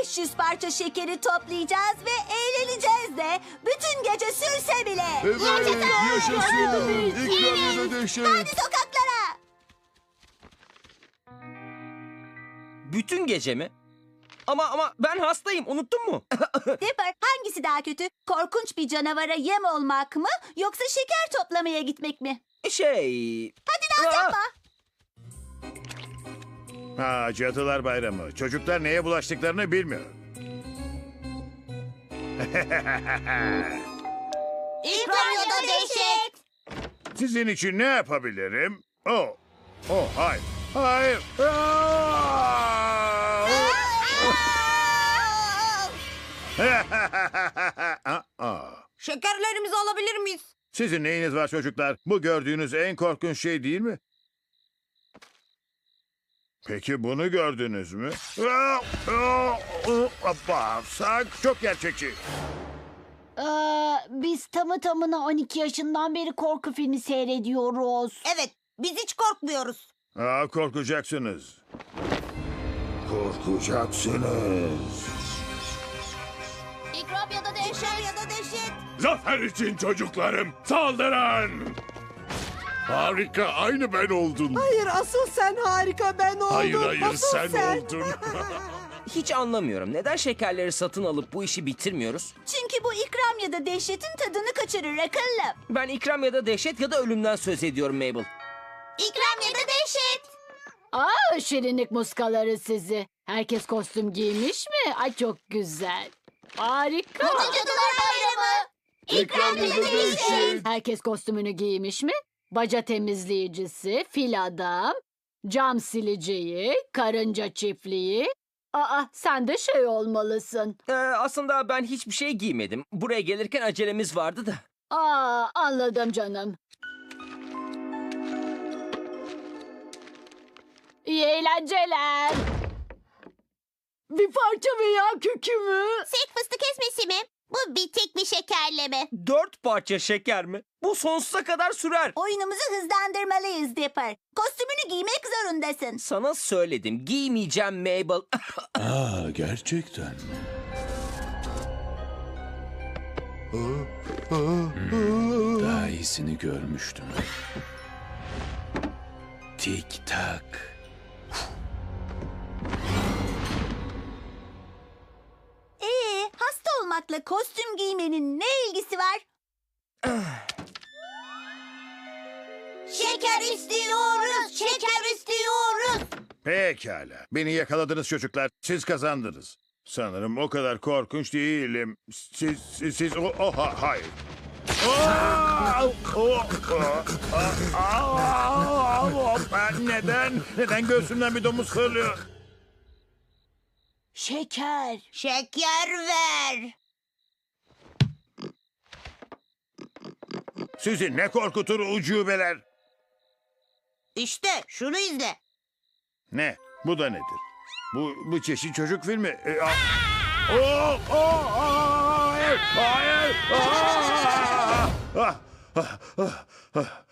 500 parça şekeri toplayacağız ve eğleneceğiz de bütün gece sürse bile. Evet, yaşasın. İkramiye de dehşet. Hadi sokaklara. Bütün gece mi? Ama ama ben hastayım unuttun mu? Dipper hangisi daha kötü? Korkunç bir canavara yem olmak mı yoksa şeker toplamaya gitmek mi? şey... Hadi naz Aa! yapma. Ha, Cadılar Bayramı. Çocuklar neye bulaştıklarını bilmiyor. İkram ya da dehşet. Sizin için ne yapabilirim? Oh, oh, hayır, hayır. Aa! Aa! Şekerlerimizi alabilir miyiz? Sizin neyiniz var çocuklar? Bu gördüğünüz en korkunç şey değil mi? Peki bunu gördünüz mü? Bağırsak çok gerçekçi. Ee, biz tamı tamına 12 yaşından beri korku filmi seyrediyoruz. Evet, biz hiç korkmuyoruz. Aa, korkacaksınız. Korkacaksınız. İkram ya da Şeker ya da dehşet. Zafer için çocuklarım saldırın. Harika aynı ben oldun. Hayır asıl sen harika ben oldum. Hayır hayır asıl sen, oldun. Hiç anlamıyorum. Neden şekerleri satın alıp bu işi bitirmiyoruz? Çünkü bu ikram ya da dehşetin tadını kaçırır akıllı. Ben ikram ya da dehşet ya da ölümden söz ediyorum Mabel. İkram ya da dehşet. Aa şirinlik muskaları sizi. Herkes kostüm giymiş mi? Ay çok güzel. Harika. Cadılar Bayramı. İkram ya da dehşet. Herkes kostümünü giymiş mi? Baca temizleyicisi, fil adam, cam sileceği, karınca çiftliği. Aa sen de şey olmalısın. Ee, aslında ben hiçbir şey giymedim. Buraya gelirken acelemiz vardı da. Aa anladım canım. İyi eğlenceler. Bir parça veya kökümü. Sek fıstık ezmesi mi? Bu bitik bir şekerleme. Dört parça şeker mi? Bu sonsuza kadar sürer. Oyunumuzu hızlandırmalıyız Dipper. Kostümünü giymek zorundasın. Sana söyledim. Giymeyeceğim Mabel. Aa gerçekten mi? Daha iyisini görmüştüm. Tik tak. Olmakla kostüm giymenin ne ilgisi var? şeker istiyoruz, şeker istiyoruz. Pekala. Beni yakaladınız çocuklar. Siz kazandınız. Sanırım o kadar korkunç değilim. Siz, siz, siz o, o ha, hayır. Aa! O, Neden? Neden göğsümden bir domuz fırlıyor? Şeker. Şeker ver. Sizi ne korkutur ucubeler? İşte şunu izle. Ne? Bu da nedir? Bu, bu çeşit çocuk filmi. E, a- hayır, hayır. Ah, ah, ah, ah.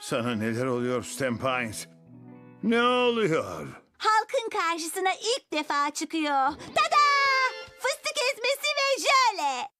Sana neler oluyor Stampines? Ne oluyor? Halkın karşısına ilk defa çıkıyor. Tada! Fıstık ezmesi ve jöle.